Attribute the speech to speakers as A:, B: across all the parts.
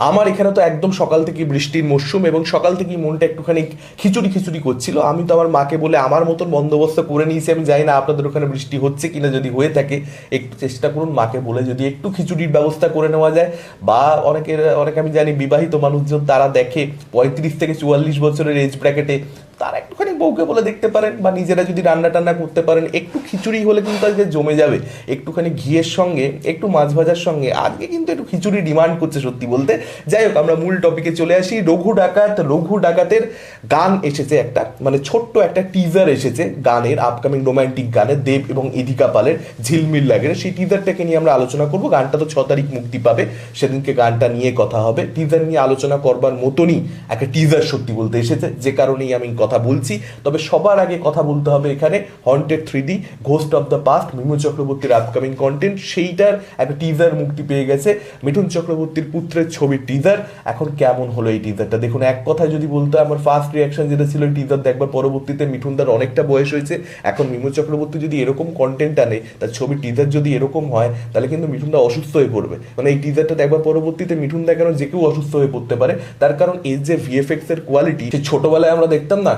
A: আমার এখানে তো একদম সকাল থেকে বৃষ্টির মরশুম এবং সকাল থেকেই মনটা একটুখানি খিচুড়ি খিচুড়ি করছিল। আমি তো আমার মাকে বলে আমার মতন বন্দোবস্ত করে নিয়েছি, আমি জানি না আপনাদের ওখানে বৃষ্টি হচ্ছে কিনা যদি হয়ে থাকে, একটু চেষ্টা করুন মাকে বলে যদি একটু খিচুড়ির ব্যবস্থা করে নেওয়া যায়। বা অনেকের, অনেক আমি জানি বিবাহিত মানুষজন তারা দেখে পঁয়ত্রিশ থেকে চুয়াল্লিশ বছরের এজ ব্র্যাকেটে তারা একটুখানি বউকে বলে দেখতে পারেন বা নিজেরা যদি রান্না টান্না করতে পারেন, একটু খিচুড়ি হলে কিন্তু আজকে জমে যাবে। একটুখানি ঘিয়ের সঙ্গে, একটু মাছ ভাজার সঙ্গে। আজকে কিন্তু একটু খিচুড়ি ডিমান্ড করছে সত্যি বলতে। যাই হোক, আমরা মূল টপিকে চলে আসি। রঘু ডাকাত, রঘু ডাকাতের গান এসেছে একটা মানে ছোট্ট একটা টিজার এসেছে গানের আপকামিং রোম্যান্টিক গানের, দেব এবং ইদিকা পালের ঝিলমিল লাগের। সেই টিজারটাকে নিয়ে আমরা আলোচনা করব। গানটা তো ছ তারিখ মুক্তি পাবে। সেদিনকে গানটা নিয়ে কথা হবে। টিজার নিয়ে আলোচনা করবার মতনই একটা টিজার সত্যি বলতে এসেছে। যে কারণেই আমি কথা বলছি। তবে সবার আগে কথা বলতে হবে এখানে haunted three ghost of the past Mimu চক্রবর্তীর আপকামিং কন্টেন্ট সেইটার একটা টিজার মুক্তি পেয়ে গেছে। মিঠুন চক্রবর্তীর পুত্রের ছবির টিজার এখন কেমন হলো এই টিজারটা দেখুন, এক কথায় যদি বলতে আমার ফার্স্ট রিয়াকশন যেটা ছিল টিজার দেখবার পরবর্তীতে মিঠুনদার অনেকটা বয়স হয়েছে। এখন মিমু চক্রবর্তী যদি এরকম কন্টেন্ট আনে, তার ছবির টিজার যদি এরকম হয়, তাহলে কিন্তু মিঠুনদা অসুস্থ হয়ে পড়বে। মানে এই টিজারটা দেখবার পরবর্তীতে মিঠুনদা কেন যে কেউ অসুস্থ হয়ে পড়তে পারে? তার কারণ এর যে ভিএফএক্স এর কোয়ালিটি সে ছোটবেলায় আমরা দেখতাম না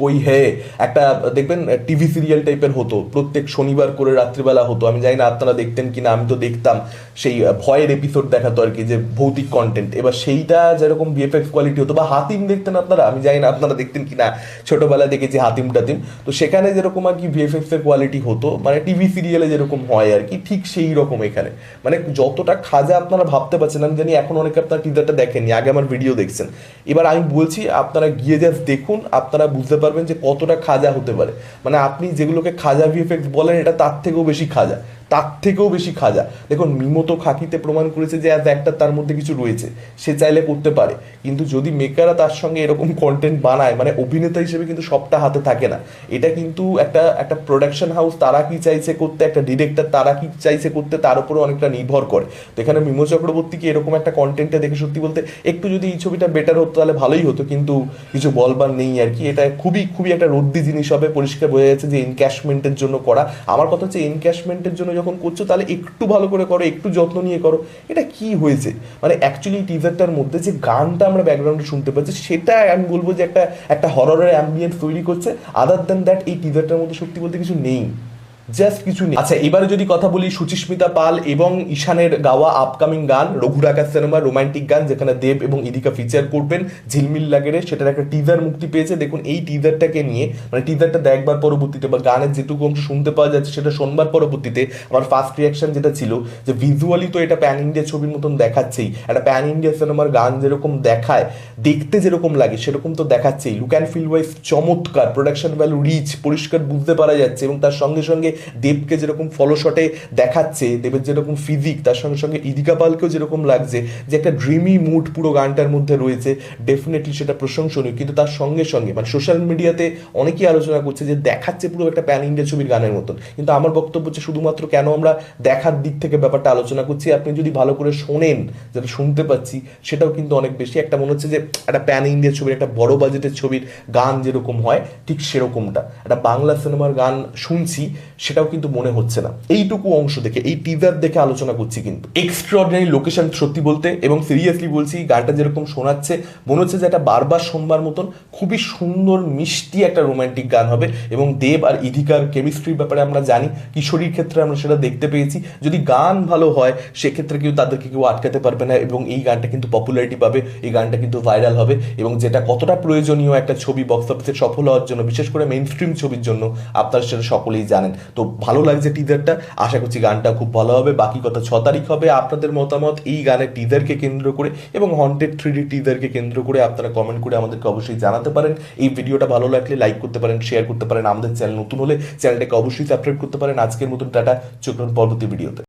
A: কই হে? একটা, দেখবেন টিভি সিরিয়াল টাইপের হতো। প্রত্যেক শনিবার করে রাত্রিবেলা হতো। আমি জানি না আপনারা দেখতেন কি না আমি তো দেখতাম। সেই ভয়ের এপিসোড দেখাতো আর কি, যে ভৌতিক কন্টেন্ট এবার সেইটা যেরকম ভিএফএক্স কোয়ালিটি হতো, বা হাতিম দেখতেন আপনারা? আমি জানি না আপনারা দেখতেন কি না ছোটবেলায় দেখেছি হাতিম টাতিম। তো সেখানে যেরকম আর কি ভিএফএক্স এর কোয়ালিটি হতো মানে টিভি সিরিয়ালে যেরকম হয় আর কি, ঠিক সেই রকম এখানে। মানে যতটা খাজা আপনারা ভাবতে পারছেন, আমি জানি এখন অনেকে আপনার টিজারটা দেখেননি, আগে আমার ভিডিও দেখছেন। এবার আমি বলছি, আপনারা গিয়ে জাস্ট দেখুন, আপনারা বুঝতে পারবেন যে কতটা খাজা হতে পারে। মানে আপনি যেগুলোকে খাজা ভিএফএক্স বলেন এটা তার থেকেও বেশি খাজা তার থেকেও বেশি খাজা। দেখুন, মিমো তো খাকিতে প্রমাণ করেছে যে অ্যাজ একটা তার মধ্যে কিছু রয়েছে। সে চাইলে করতে পারে। কিন্তু যদি মেকাররা তার সঙ্গে এরকম কন্টেন্ট বানায় মানে অভিনেতা হিসেবে কিন্তু সবটা হাতে থাকে না। এটা কিন্তু একটা একটা প্রোডাকশন হাউস তারা কি চাইছে করতে, একটা ডিরেক্টর তারা কি চাইছে করতে, তার উপরে অনেকটা নির্ভর করে। তো এখানে মিমো চক্রবর্তীকে এরকম একটা কন্টেন্টে দেখে সত্যি বলতে একটু যদি এই ছবিটা বেটার হতো, তাহলে ভালোই হতো। কিন্তু কিছু বলবার নেই আর কি। এটা খুবই খুবই একটা রদ্দি জিনিস হবে। পরিষ্কার বোঝা যাচ্ছে যে এনক্যাশমেন্টের জন্য করা। আমার কথা হচ্ছে এনক্যাশমেন্টের জন্য যখন করছ, তাহলে একটু ভালো করে করো, একটু যত্ন নিয়ে করো। এটা কি হয়েছে? মানে অ্যাকচুয়ালি টিজারটার মধ্যে যে গানটা আমরা ব্যাকগ্রাউন্ডে শুনতে পাচ্ছি, সেটা আমি বলব যে একটা একটা হররের অ্যাম্বিয়েন্স তৈরি করছে। আদার দ্যান দ্যাট এই টিজারটার মধ্যে সত্যি বলতে কিছু নেই। জাস্ট কিছু নেই। আচ্ছা এবারে যদি কথা বলি সুচিস্মিতা পাল এবং ঈশানের গাওয়া আপকামিং গান রঘু সিনেমা রোমান্টিক গান, যেখানে দেব এবং ইদিকা ফিচার করবেন, ঝিলমিল লাগেরে, সেটার একটা টিজার মুক্তি পেয়েছে। দেখুন, এই টিজারটাকে নিয়ে মানে টিজারটা দেখবার পরবর্তীতে বা গানের যেটুকু অংশ শুনতে পাওয়া যাচ্ছে, সেটা শোনবার পরবর্তীতে আমার ফার্স্ট রিয়াকশন যেটা ছিল যে ভিজুয়ালি তো এটা প্যান ইন্ডিয়া ছবির মতন দেখাচ্ছেই। একটা প্যান ইন্ডিয়া সিনেমার গান যেরকম দেখায়, দেখতে যেরকম লাগে, সেরকম তো দেখাচ্ছেই। লুক অ্যান্ড ফিল ওয়াইজ চমৎকার প্রোডাকশন ভ্যালু রিচ পরিষ্কার বুঝতে পারা যাচ্ছে এবং তার সঙ্গে সঙ্গে দেবকে যেরকম ফলো শটে দেখাচ্ছে, দেবের যেরকম ফিজিক তার সঙ্গে সঙ্গে ইদিকা পালকেও যেরকম লাগছে, যে একটা ড্রিমি মুড পুরো গানটার মধ্যে রয়েছে ডেফিনেটলি সেটা প্রশংসনীয়, কিন্তু তার সঙ্গে সঙ্গে মানে সোশ্যাল মিডিয়াতে অনেকেই আলোচনা করছে যে দেখাচ্ছে পুরো একটা প্যান ইন্ডিয়া ছবির গানের মতন, কিন্তু আমার বক্তব্য হচ্ছে শুধুমাত্র কেন আমরা দেখার দিক থেকে ব্যাপারটা আলোচনা করছি, আপনি যদি ভালো করে শোনেন, যেটা শুনতে পাচ্ছি, সেটাও কিন্তু অনেক বেশি, একটা মনে হচ্ছে যে একটা প্যান ইন্ডিয়া ছবির, একটা বড় বাজেটের ছবির গান যেরকম হয়, ঠিক সেরকমটা। একটা বাংলা সিনেমার গান শুনছি সেটাও কিন্তু মনে হচ্ছে না। এইটুকু অংশ দেখে, এই টিজার দেখে আলোচনা করছি কিন্তু। এক্সট্রাঅর্ডিনারি লোকেশন সত্যি বলতে এবং সিরিয়াসলি বলছি গানটা যেরকম শোনাচ্ছে, মনে হচ্ছে যে একটা বারবার শোনবার মতন খুবই সুন্দর, মিষ্টি একটা রোমান্টিক গান হবে এবং দেব আর ইধিকার কেমিস্ট্রির ব্যাপারে আমরা জানি, কিশোরীর ক্ষেত্রে আমরা সেটা দেখতে পেয়েছি। যদি গান ভালো হয়, সেক্ষেত্রে কেউ তাদেরকে কেউ আটকাতে পারবে না এবং এই গানটা কিন্তু পপুলারিটি পাবে, এই গানটা কিন্তু ভাইরাল হবে এবং যেটা কতটা প্রয়োজনীয় একটা ছবি বক্স অফিসে সফল হওয়ার জন্য, বিশেষ করে মেইন স্ট্রিম ছবির জন্য আপনারা সেটা সকলেই জানেন। তো ভালো লাগছে টিজারটা আশা করছি গানটা খুব ভালো হবে। বাকি কথা ছ তারিখ হবে। আপনাদের মতামত এই গানের টিজারকে কেন্দ্র করে এবং হন্টেড থ্রি ডি টিজারকে কেন্দ্র করে আপনারা কমেন্ট করে আমাদেরকে অবশ্যই জানাতে পারেন। এই ভিডিওটা ভালো লাগলে লাইক করতে পারেন শেয়ার করতে পারেন। আমাদের চ্যানেল নতুন হলে চ্যানেলটাকে অবশ্যই সাবস্ক্রাইব করতে পারেন। আজকের মতন টাটা। চোখ পরবর্তী ভিডিওতে